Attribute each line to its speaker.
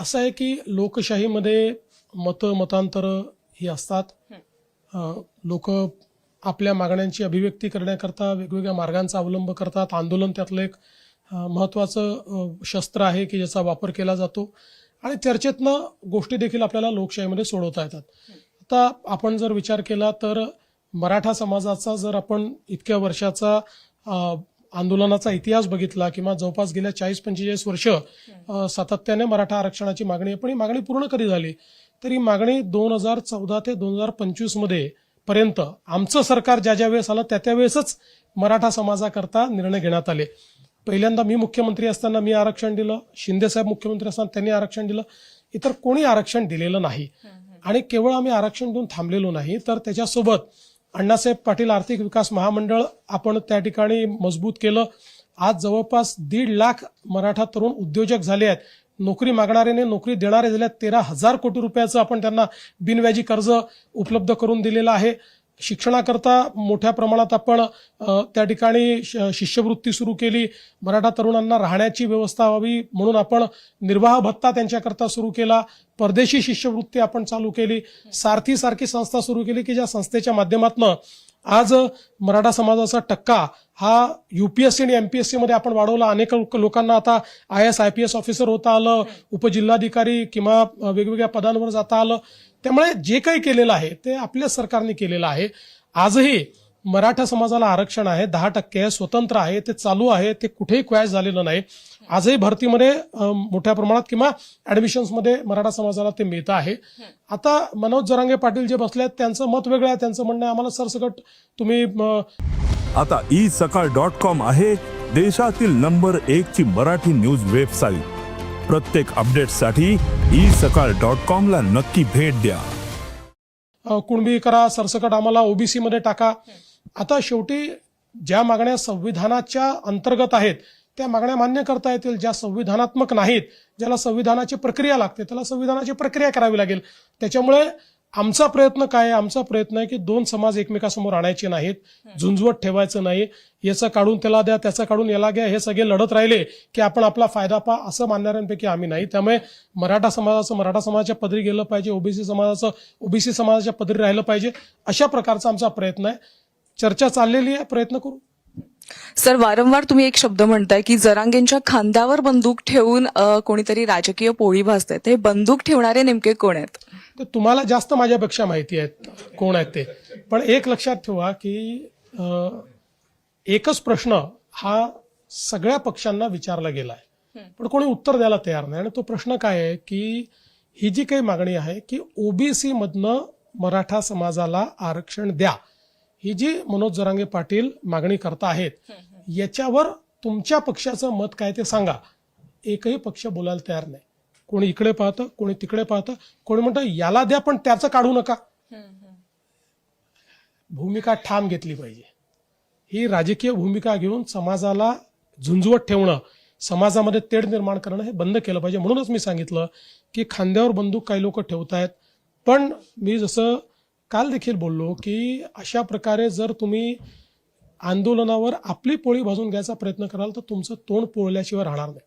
Speaker 1: असं आहे की लोकशाहीमध्ये मतं मतांतरं ही असतात. लोक आपल्या मागण्यांची अभिव्यक्ती करण्याकरता वेगवेगळ्या मार्गांचा अवलंब करतात. आंदोलन त्यातलं एक महत्त्वाचं शस्त्र आहे की ज्याचा वापर केला जातो. आणि चर्चेतनं गोष्टी देखील आपल्याला लोकशाहीमध्ये सोडवता येतात. आता आपण जर विचार केला तर मराठा समाजाचा जर आपण इतक्या वर्षाचा आंदोलनाचा इतिहास बघितला किंवा जवळपास गेल्या चाळीस पंचेचाळीस वर्ष सातत्याने मराठा आरक्षणाची मागणी आहे. पण ही मागणी पूर्ण कधी झाली? तर ही मागणी दोन हजार चौदा ते दोन हजार पंचवीसमध्ये पर्यंत आमचं सरकार ज्या ज्या वेळेस आलं त्या त्या वेळेसच मराठा समाजाकरता निर्णय घेण्यात आले. पहिल्यांदा मी मुख्यमंत्री असताना मी आरक्षण दिलं शिंदेसाहेब मुख्यमंत्री असताना त्यांनी आरक्षण दिलं. इतर कोणी आरक्षण दिलेलं नाही. आणि केवळ आम्ही आरक्षण देऊन थांबलेलो नाही तर त्याच्यासोबत अण्णासाहेब पाटील आर्थिक विकास महामंडळ आपण त्या ठिकाणी मजबूत केलं. आज जवळपास दीड लाख मराठा तरुण उद्योजक झाले आहेत. नोकरी मागणाऱ्याने नोकरी देणारे झाल्यात तेरा हजार कोटी रुपयाचं आपण त्यांना बिनव्याजी कर्ज उपलब्ध करून दिलेलं आहे. शिक्षणाकरता मोठ्या प्रमाणात आपण त्या ठिकाणी श- शिष्यवृत्ती सुरू केली. मराठा तरुणांना राहण्याची व्यवस्था व्हावी म्हणून आपण निर्वाह भत्ता त्यांच्याकरता सुरू केला. परदेशी शिष्यवृत्ती आपण चालू केली. सारथी सारखी संस्था सुरू केली की ज्या संस्थेच्या माध्यमातून आज मराठा समाजाचा टक्का हा युपीएससी आणि एमपीएससी मध्ये आपण वाढवला. अनेक लोक- लोकांना आता I S I P S officer होता आलं उपजिल्हाधिकारी किंवा वेगवेगळ्या पदांवर जाता आलं. त्यामुळे जे काही केलेलं आहे ते आपल्या सरकारने केलेलं आहे. आजही मराठा समाजाला आरक्षण आहे दहा टक्के आहे स्वतंत्र आहे ते चालू आहे ते कुठेही क्वॅश झालेलं नाही. आजही भरतीमध्ये मोठ्या प्रमाणात किंवा ऍडमिशन्समध्ये मराठा समाजाला ते मिळतं आहे. आता मनोज जरांगे पाटील जे बसले आहेत त्यांचं मत वेगळं आहे त्यांचं म्हणणं आहे आम्हाला सरसकट तुम्ही
Speaker 2: आता ई सकाळ डॉट कॉम आहे देशातील नंबर एक ची मराठी न्यूज वेबसाईट. प्रत्येक अपडेटसाठी ई सकाळ डॉट कॉम ला नक्की भेट द्या.
Speaker 1: कुणबी करा सरसकट आम्हाला ओबीसी मध्ये टाका. आता शेवटी ज्या मागण्या संविधानाच्या अंतर्गत आहेत त्या मागण्या मान्य करता येतील ज्या संविधानात्मक नाहीत ज्याला संविधानाची प्रक्रिया लागते त्याला संविधानाची प्रक्रिया करावी लागेल. त्याच्यामुळे आमचा प्रयत्न काय आहे? आमचा प्रयत्न आहे की दोन समाज एकमेकासमोर आणायचे नाहीत झुंजवत ठेवायचं नाही. याचं काढून त्याला द्या त्याचं काढून याला घ्या हे सगळे लढत राहिले की आपण आपला फायदा पा असं मानणाऱ्यांपैकी आम्ही नाही. त्यामुळे मराठा समाजाचं मराठा समाजाच्या पदरी गेलं पाहिजे ओबीसी समाजाचं ओबीसी समाजाच्या पदरी राहिलं पाहिजे अशा प्रकारचा आमचा प्रयत्न आहे. चर्चा चाललेली आहे प्रयत्न करू.
Speaker 3: सर वारंवार तुम्ही एक शब्द म्हणताय की जरांगेंच्या खांद्यावर बंदूक ठेवून कोणीतरी राजकीय पोळी भाजते ते बंदूक ठेवणारे नेमके कोण आहेत?
Speaker 1: ते तुम्हाला जास्त माझ्यापेक्षा माहिती आहेत कोण आहेत ते. पण एक लक्षात ठेवा की एकच प्रश्न हा सगळ्या पक्षांना विचारला गेला आहे. पण कोणी उत्तर द्यायला तयार नाही. आणि तो प्रश्न काय आहे की ही जी काही मागणी आहे की ओबीसी मधनं मराठा समाजाला आरक्षण द्या. ही जी मनोज जरांगे पाटील मागणी करता आहेत याच्यावर तुमच्या पक्षाचं मत काय ते सांगा. एकही पक्ष बोलायला तयार नाही. कोणी इकडे पाहतं कोणी तिकडे पाहतं कोणी म्हणतं याला द्या पण त्याचं काढू नका. भूमिका ठाम घेतली पाहिजे. ही राजकीय भूमिका घेऊन समाजाला झुंजवत ठेवणं समाजामध्ये तेढ निर्माण करणं हे बंद केलं पाहिजे. म्हणूनच मी सांगितलं की खांद्यावर बंदूक काही लोक ठेवतायत. पण मी जसं काल देखील बोललो की अशा प्रकारे जर तुम्ही आंदोलनावर आपली पोळी भाजून घ्यायचा प्रयत्न कराल तर तुमचं तोंड पोळल्याशिवाय राहणार नाही.